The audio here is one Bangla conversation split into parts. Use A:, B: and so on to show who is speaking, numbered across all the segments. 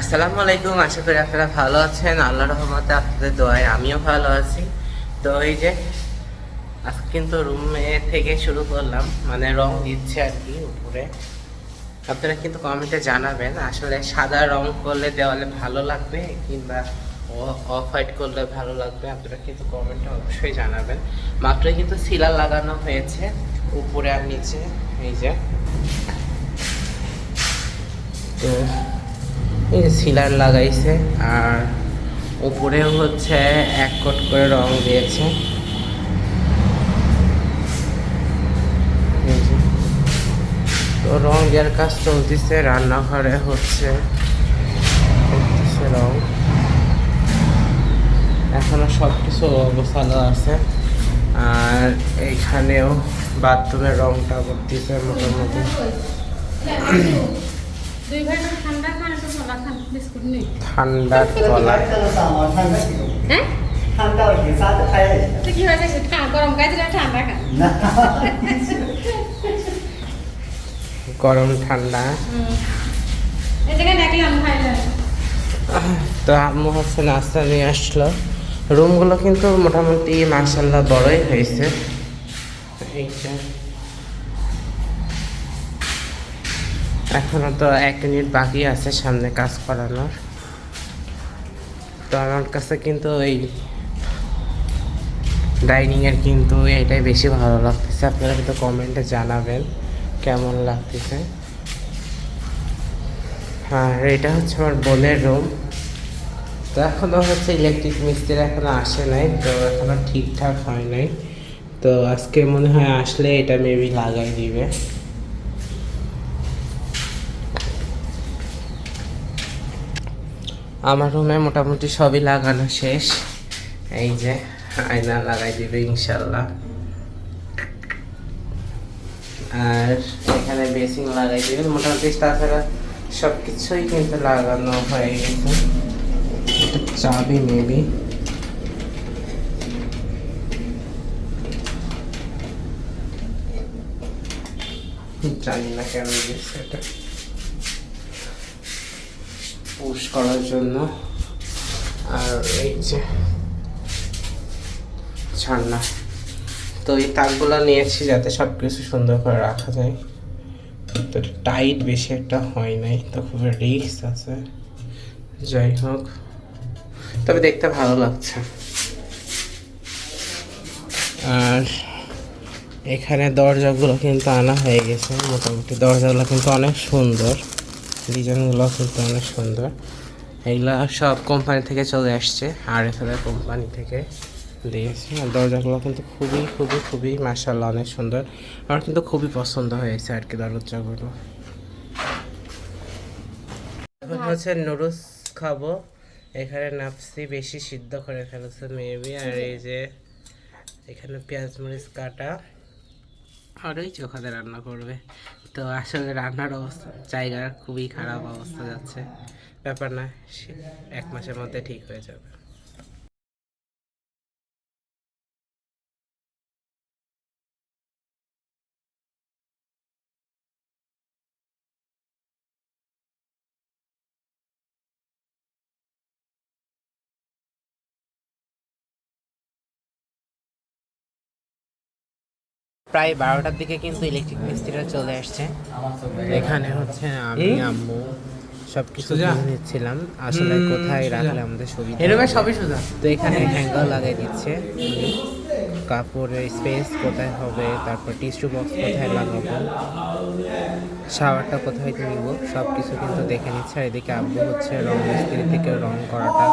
A: আসসালামু আলাইকুম, আশা করি আপনারা ভালো আছেন। আল্লাহ রহমতে আপনাদের দোয়ায় আমিও ভালো আছি। তো এই যে আজকে কিন্তু রুমে থেকে শুরু করলাম মানে রং দিচ্ছে আর কি উপরে। আপনারা কিন্তু কমেন্টে জানাবেন, আসলে সাদা রং করলে দেওয়ালে ভালো লাগবে কিংবা অফ হোয়াইট করলে ভালো লাগবে? আপনারা কিন্তু কমেন্টে অবশ্যই জানাবেন। মাত্রই কিন্তু সিলার লাগানো হয়েছে, উপরে আর নিচে, এই যে। তো সিলার লাগাইছে আর উপরেও হচ্ছে এক কোট করে রং দিয়েছে। তো রং দেওয়ার কাজ চলতেছে, রান্নাঘরে হচ্ছে রং। এখনও সব কিছু অবস্থানো আছে। আর এইখানেও বাথরুমের রংটা করতেছে মোটামুটি।
B: দুই ঠান্ডা
A: ঠান্ডার
B: কলা গরম ঠান্ডা
A: তো আম্মু হচ্ছে নাস্তা নিয়ে আসলো। রুমগুলো কিন্তু মোটামুটি মার্শাল্লাহ বড়ই হয়েছে। এইটা যে। এখনও তো এক মিনিট বাকি আছে সামনে কাজ করানোর। তো আমার কাছে কিন্তু এই ডাইনিং এর কিন্তু এটাই বেশি ভালো লাগতেছে। আপনারা কিন্তু কমেন্টে জানাবেন কেমন লাগতেছে। আর এটা হচ্ছে আমার বোনের রুম। তো এখনও হচ্ছে ইলেকট্রিক মিস্ত্রি এখনও আসে নাই, তো এখনও ঠিকঠাক হয় নাই। তো আজকে মনে হয় আসলে এটা মেবি লাগাই দিবে। আমার রুমে মোটামুটি সবই লাগানো শেষ। এই যে, আয়না লাগাই দিবে ইনশাল্লাহ। আর এখানে বেসিং লাগাই দিবে। মোটামুটি তাছাড়া সব কিছুই কিন্তু লাগানো হয়ে গেছে। চাবি মেবি জানি না কেন দিয়েছে এটা। পুশ করার জন্য। আর এই যে ছাড়না তো এই তাকগুলো নিয়েছি যাতে সব কিছু সুন্দর করে রাখা যায়। তো টাইট বেশি একটা হয় নাই, তো খুব রিস্ক আছে। যাই হোক, তবে দেখতে ভালো লাগছে। আর এখানে দরজাগুলো কিন্তু আনা হয়ে গেছে। মোটামুটি দরজাগুলো কিন্তু অনেক সুন্দর। ডিজাইনগুলো কিন্তু অনেক সুন্দর। এগুলা সব কোম্পানি থেকে চলে আসছে আর এফ কোম্পানি থেকে। দিয়েছে আর দরজাগুলো কিন্তু খুবই খুবই খুবই মার্শাল্লাহ অনেক সুন্দর। আমার কিন্তু খুবই পছন্দ হয়েছে আর কি দরজাগুলো। এখন হচ্ছে নুডলস খাব। এখানে নাপসি বেশি সিদ্ধ করে ফেলেছে মেবি। আর এই যে এখানে পেঁয়াজ মরিচ কাটা। আর ওই চোখাতে রান্না করবে। তো আসলে রান্নার অবস্থা, জায়গার খুবই খারাপ অবস্থা যাচ্ছে। ব্যাপার না এক মাসের মধ্যে ঠিক হয়ে যাবে। প্রায় বারোটার দিকে কিন্তু ইলেকট্রিক মিস্ত্রিরা চলে আসছে। এখানে হচ্ছে আমি আম্মু সব কিছু নিচ্ছিলাম। আসলে কোথায় রাখলে আমাদের সুবিধা এরকম সবই সোজা। তো এখানে হ্যাঙ্গার লাগাই দিচ্ছে। কাপড়ের স্পেস কোথায় হবে, তারপর টিস্যু বক্স কোথায় লাগাবো শাওয়ারটা কোথায় নিব সব কিছু কিন্তু দেখে নিচ্ছে। আর এদিকে আব্বু হচ্ছে রং মিস্ত্রি থেকে রং করাটা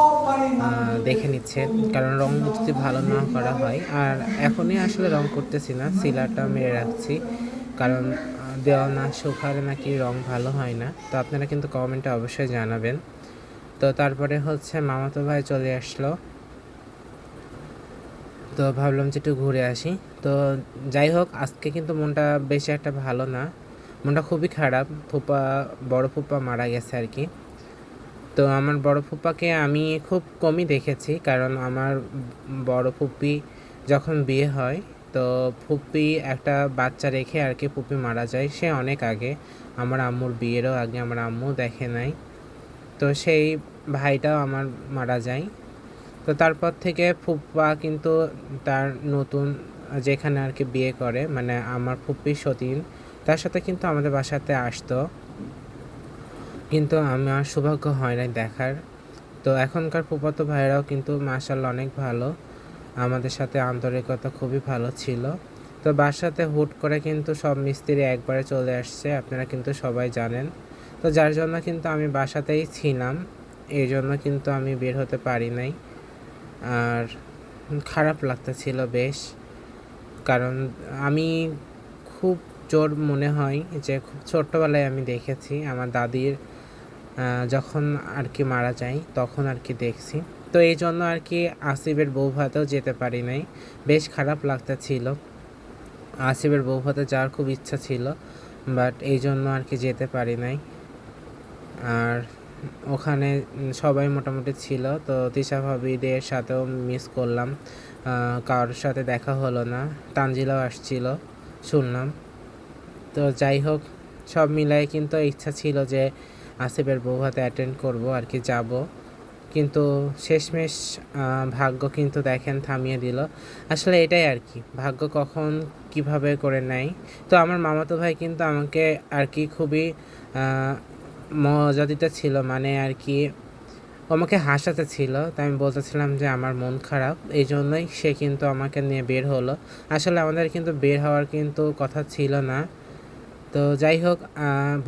A: দেখে নিচ্ছে। কারণ রং যদি ভালো না করা হয়, আর এখনই আসলে রং করতেছি না সিলারটা মেরে রাখছি। কারণ দেওয়া না শুকালে নাকি রং ভালো হয় না। তো আপনারা কিন্তু কমেন্টে অবশ্যই জানাবেন। তো তারপরে হচ্ছে মামাতো ভাই চলে আসলো। তো ভাবলাম যে একটু ঘুরে আসি। তো যাই হোক আজকে কিন্তু মনটা বেশি একটা ভালো না। মনটা খুবই খারাপ। ফুপা, বড় ফুপা মারা গেছে আর কি। তো আমার বড় ফুপাকে আমি খুব কমই দেখেছি, কারণ আমার বড় ফুপি যখন বিয়ে হয়, তো ফুপি একটা বাচ্চা রেখে আর কি ফুপি মারা যায়। সে অনেক আগে। আমার আম্মুর বিয়েরও আগে আমার আম্মু দেখে নাই। তো সেই ভাইটাও আমার মারা যায়। তো তারপর থেকে ফুপ্পা কিন্তু তার নতুন যেখানে আর কি বিয়ে করে মানে আমার ফুপ্পি সতীন, তার সাথে কিন্তু আমাদের বাসাতে আসতো। কিন্তু আমার সৌভাগ্য হয় নাই দেখার। তো এখনকার ফুপাতো ভাইরাও কিন্তু মাসাল্লাহ অনেক ভালো। আমাদের সাথে আন্তরিকতা খুবই ভালো ছিল। তো বাসাতে হুট করে কিন্তু সব মিস্ত্রি একবারে চলে আসছে, আপনারা কিন্তু সবাই জানেন। তো যার জন্য কিন্তু আমি বাসাতেই ছিলাম, এই জন্য কিন্তু আমি বের হতে পারি নাই। আর খারাপ লাগতেছিল বেশ। কারণ আমি খুব জোর মনে হয় যে খুব ছোট্টবেলায় আমি দেখেছি আমার দাদির যখন আর কি মারা যায় তখন আর কি দেখছি। তো এই জন্য আর কি আসিফের বউ ভাতেও যেতে পারি নাই। বেশ খারাপ লাগতেছিল। আসিফের বউ ভাতে যাওয়ার খুব ইচ্ছা ছিল, বাট এই জন্য আর কি যেতে পারি নাই। আর ওখানে সবাই মোটামুটি ছিল। তো তিশা ভাবিদের সাথেও মিস করলাম। কারোর সাথে দেখা হলো না। তানজিলাও আসছিল, শুনলাম। তো যাই হোক, সব মিলাই কিন্তু ইচ্ছা ছিল যে আসিফের বউ হাতে অ্যাটেন্ড করব, আর কি যাব। কিন্তু শেষমেশ ভাগ্য কিন্তু দেখেন থামিয়ে দিল। আসলে এটাই আর কি, ভাগ্য কখন কীভাবে করে নেয়। তো আমার মামাতো ভাই কিন্তু আমাকে আর কি খুবই মজা দিতে ছিল মানে আর কি আমাকে হাসাতে ছিল, তাই আমি বলতেছিলাম যে আমার মন খারাপ এই জন্যই সে কিন্তু আমাকে নিয়ে বের হলো। আসলে আমাদের কিন্তু বের হওয়ার কিন্তু কথা ছিল না। তো যাই হোক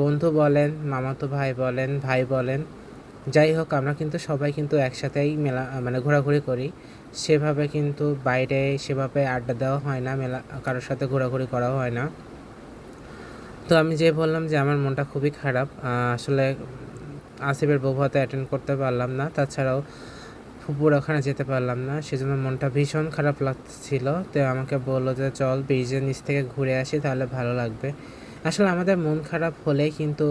A: বন্ধু বলেন, মামাতো ভাই বলেন ভাই বলেন, যাই হোক, আমরা কিন্তু সবাই কিন্তু একসাথেই মেলা মানে ঘোরাঘুরি করি। সেভাবে কিন্তু বাইরে সেভাবে আড্ডা দেওয়া হয় না, মেলা, কারোর সাথে ঘোরাঘুরি করাও হয় না। তো আমি যে বললাম যে আমার মনটা খুবই খারাপ আসলে আসিফের বউ বউভাতে অ্যাটেন্ড করতে পারলাম না, তাছাড়াও ফুপুর ওখানে যেতে পারলাম না, সেজন্য মনটা ভীষণ খারাপ লাগছিল। তো আমাকে বলল যে, চল ব্রিজের নিচ থেকে ঘুরে আসি, তাহলে ভালো লাগবে। আসলে আমাদের মন খারাপ হলেই কিন্তু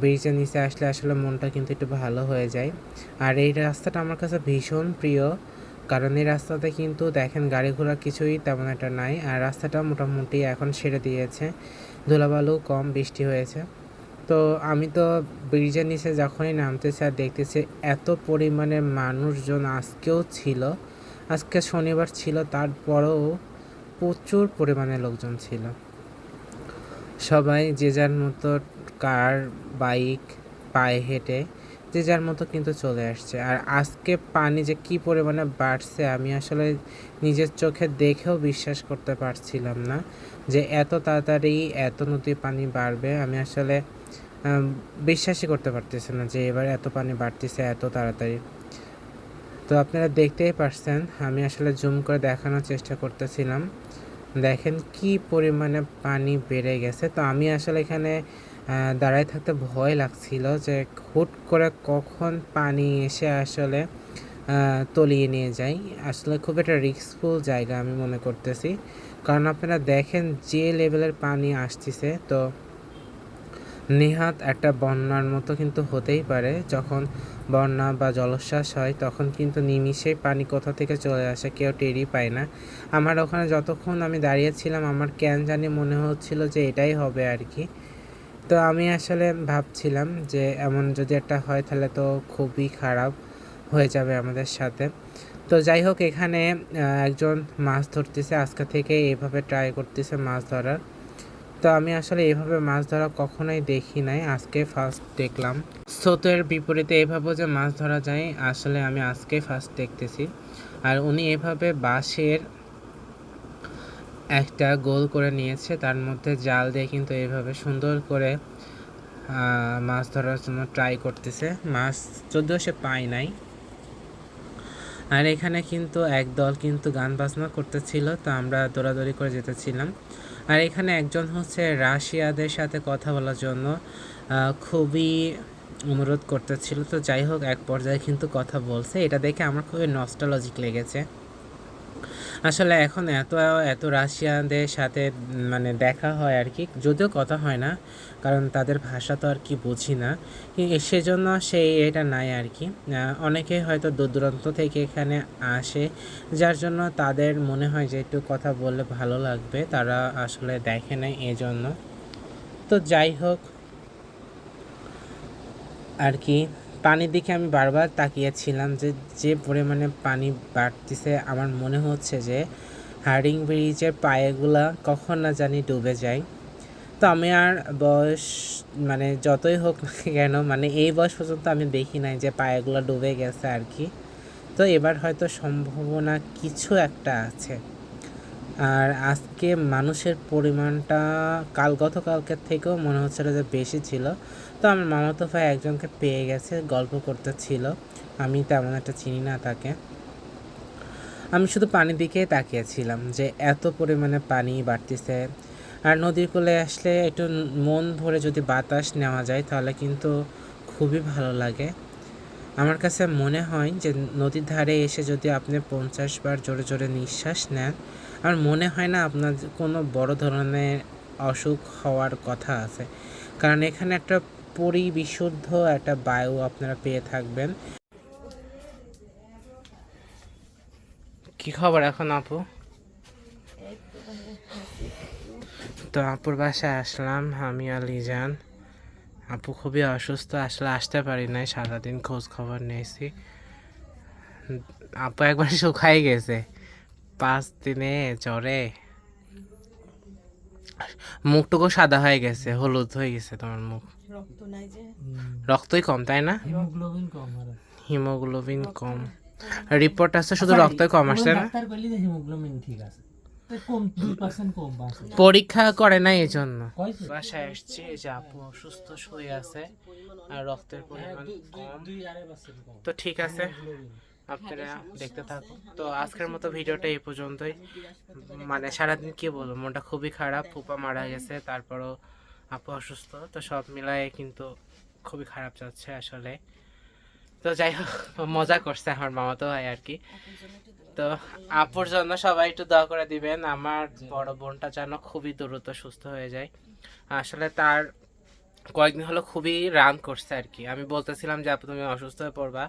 A: ব্রিজের নিচে আসলে আসলে মনটা কিন্তু একটু ভালো হয়ে যায়। আর এই রাস্তাটা আমার কাছে ভীষণ প্রিয়, কারণ এই রাস্তাতে কিন্তু দেখেন গাড়ি ঘোড়া কিছুই তেমন একটা নাই, আর রাস্তাটা মোটামুটি এখন সেরে দিয়েছে। ধুলাবালু কম বৃষ্টি হয়েছে। তো আমি তো ব্রিজের নিচে যখনই নামতেছি আর দেখতেছি এত পরিমাণে মানুষজন আজকেও ছিল। আজকে শনিবার ছিল, তারপরেও প্রচুর পরিমাণে লোকজন ছিল। সবাই যে যার মতো কার, বাইক, পায়ে হেঁটে যে যার মতো কিন্তু চলে আসছে। আর আজকে পানি যে কি পরিমাণে বাড়ছে, আমি আসলে নিজের চোখে দেখেও বিশ্বাস করতে পারছিলাম না যে এত তাড়াতাড়ি এত নদীর পানি বাড়বে। আমি আসলে বিশ্বাসই করতে পারতেছি না যে এবার এত পানি বাড়তেছে, এত তাড়াতাড়ি। তো আপনারা দেখতেই পারছেন, আমি আসলে জুম করে দেখানোর চেষ্টা করতেছিলাম। দেখেন কি পরিমাণে পানি বেড়ে গেছে। তো আমি আসলে এখানে দাঁড়ায় থাকতে ভয় লাগছিল যে হুট করে কখন পানি এসে আসলে তলিয়ে নিয়ে যায়। আসলে খুব একটা রিস্কফুল জায়গা আমি মনে করতেছি। কারণ আপনারা দেখেন যে লেভেলের পানি আসতেছে, তো নেহাত একটা বন্যার মতো কিন্তু হতেই পারে। যখন বন্যা বা জলোচ্ছ্বাস হয়, তখন কিন্তু নিমিষেই পানি কোথা থেকে চলে আসে কেউ টেরই পায় না। আমার ওখানে যতক্ষণ আমি দাঁড়িয়েছিলাম আমার ক্যান জানি মনে হচ্ছিল যে এটাই হবে আর কি। তো আমি আসলে ভাবছিলাম যে এমন যদি একটা হয় তাহলে তো খুবই খারাপ হয়ে যাবে আমাদের সাথে। তো যাই হোক, এখানে একজন মাছ ধরতেছে। আজকে থেকে এইভাবে ট্রাই করতেছে মাছ ধরার। তো আমি আসলে এইভাবে মাছ ধরা কখনোই দেখি নাই। আজকে ফার্স্ট দেখলাম। স্রোতের বিপরীতে এভাবে যে মাছ ধরা যায়, আসলে আমি আজকে ফার্স্ট দেখতেছি। আর উনি এভাবে বাঁশের একটা গোল করে নিয়েছে। তার মধ্যে জাল দিয়ে কিন্তু এইভাবে সুন্দর করে মাছ ধরার জন্য ট্রাই করতেছে। মাছ যদিও সে পায় নাই। আর এখানে কিন্তু একদল কিন্তু গান বাজনা করতেছিল, তো আমরা দৌড়াদৌড়ি করে যেতেছিলাম। আর এখানে একজন হচ্ছে রাশিয়াদের সাথে কথা বলার জন্য খুবই অনুরোধ করতেছিল। তো যাই হোক, এক পর্যায়ে কিন্তু কথা বলছে। এটা দেখে আমার খুবই নস্টালজিক লেগেছে। আসলে এখন এত এত রাশিয়ানদের সাথে মানে দেখা হয় আর কি, যদিও কথা হয় না, কারণ তাদের ভাষা তো আর কি বুঝি না সেজন্য সেই এটা নাই আর কি অনেকে হয়তো দূর দূরান্ত থেকে এখানে আসে, যার জন্য তাদের মনে হয় যে একটু কথা বললে ভালো লাগবে, তারা আসলে দেখে নেয় এজন্য। তো যাই হোক, আর কি পানির দিকে আমি বারবার তাকিয়েছিলাম যে যে পরিমাণে পানি বাড়তিছে, আমার মনে হচ্ছে যে হার্ডিং ব্রিজের পায়েগুলা কখন না জানি ডুবে যায়। তো আমি আর বয়স মানে যতই হোক কেন মানে এই বয়স পর্যন্ত আমি দেখি নাই যে পায়েগুলো ডুবে গেছে আর কি। তো এবার হয়তো সম্ভাবনা কিছু একটা আছে। আর আজকে মানুষের পরিমাণটা কাল গতকালকের থেকেও মনে হচ্ছিল যে বেশি ছিল। তো আমার মামাতো ভাই একজনকে পেয়ে গেছে, গল্প করতে ছিল। আমি তেমন একটা চিনি না তাকে। আমি শুধু পানির দিকেই তাকিয়েছিলাম যে এত পরিমাণে পানি বাড়তিছে। আর নদীর কোলে আসলে একটু মন ভরে যদি বাতাস নেওয়া যায় তাহলে কিন্তু খুবই ভালো লাগে। আমার কাছে মনে হয় যে নদীর ধারে এসে যদি আপনি পঞ্চাশ বার জোরে জোরে নিঃশ্বাস নেন, আমার মনে হয় না আপনার কোনো বড় ধরনের অসুখ হওয়ার কথা আছে। কারণ এখানে একটা পরিবিশুদ্ধ একটা বায়ু আপনারা পেয়ে থাকবেন। কি খবর এখন আপু? তো আপুর বাসায় আসলাম আমি আর লিজান। আপু খুবই অসুস্থ আসলে আসতে পারি নাই সারাদিন খোঁজ খবর নিয়েছি। আপু একবার শুকাই গেছে পাঁচ দিনে জ্বরে। মুখটুকু সাদা হয়ে গেছে হলুদ হয়ে গেছে তোমার মুখ।
C: রক্ত নাই যে।
A: রক্তই কম তাই না?
D: হিমোগ্লোবিন কম আর
A: হিমোগ্লোবিন কম। রিপোর্ট আছে শুধু রক্তই কম আসছে না?
D: ডাক্তার যে হিমোগ্লোবিন ঠিক আছে।
A: পরীক্ষা করে না এই জন্য বাসায় আসছি এই যে আপু অসুস্থ শুয়ে আছে। আর রক্তের পরিমাণ
D: পার্সেন্ট কম।
A: তো ঠিক আছে। আপনারা দেখতে থাকুন। তো আজকের মতো ভিডিওটা এই পর্যন্তই। মানে সারাদিন কি বলব মনটা খুবই খারাপ ফুপা মারা গেছে তারপরও আপু অসুস্থ তো সব মিলায়ে কিন্তু খুবই খারাপ যাচ্ছে আসলে। তো যাই হোক মজা করছে আমার মামা তো ভাই আর কি। তো আপুর জন্য সবাই একটু দোয়া করে দিবেন আমার বড় বোনটা যেন খুবই দ্রুত সুস্থ হয়ে যায়। আসলে তার কয়েকদিন হলো খুবই রান করছে আর কি। আমি বলতেছিলাম যে আপু তুমি অসুস্থ হয়ে পড়বা।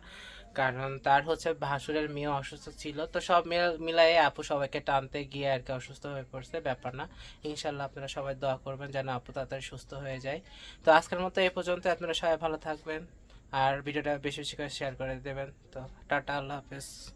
A: কারণ তার হচ্ছে ভাসুরের মেয়ে অসুস্থ ছিল। তো সব মিল- মিলাই আপু সবাইকে টানতে গিয়ে আর কি অসুস্থ হয়ে পড়ছে, ব্যাপার না। ইনশাল্লাহ আপনারা সবাই দোয়া করবেন যেন আপু তাড়াতাড়ি সুস্থ হয়ে যায়। তো আজকের মতো এই পর্যন্ত, আপনারা সবাই ভালো থাকবেন। আর ভিডিওটা বেশি বেশি করে শেয়ার করে দেবেন। তো টাটা, আল্লাহ হাফেজ।